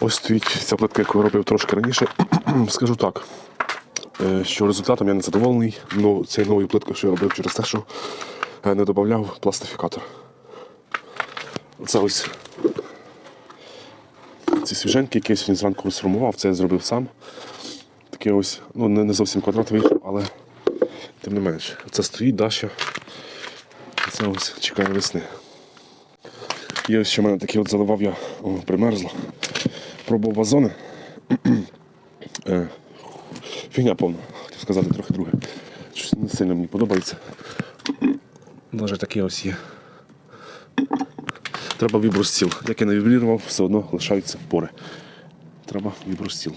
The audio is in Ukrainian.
Ось стоїть ця плитка, яку я робив трошки раніше. Скажу так, е, що результатом я не задоволений. Ну, цією новою плиткою, що я робив через те, що е, не додавав пластифікатор. Це ось ці свіженькі, які я сьогодні зранку сформував, це я зробив сам. Таке ось, ну не, зовсім квадрат вийшов, але тим не менш. Це стоїть Даша. Це ось чекає весни. І ось ще в мене такі от заливав я, о, примерзло. Пробував вазони. Е, Фігня повна, хотів сказати трохи друге. Щось не сильно мені подобається. Навіть таке ось є. Треба вібростіл. Як я не вібрірував, все одно лишаються пори. Треба вібростіл.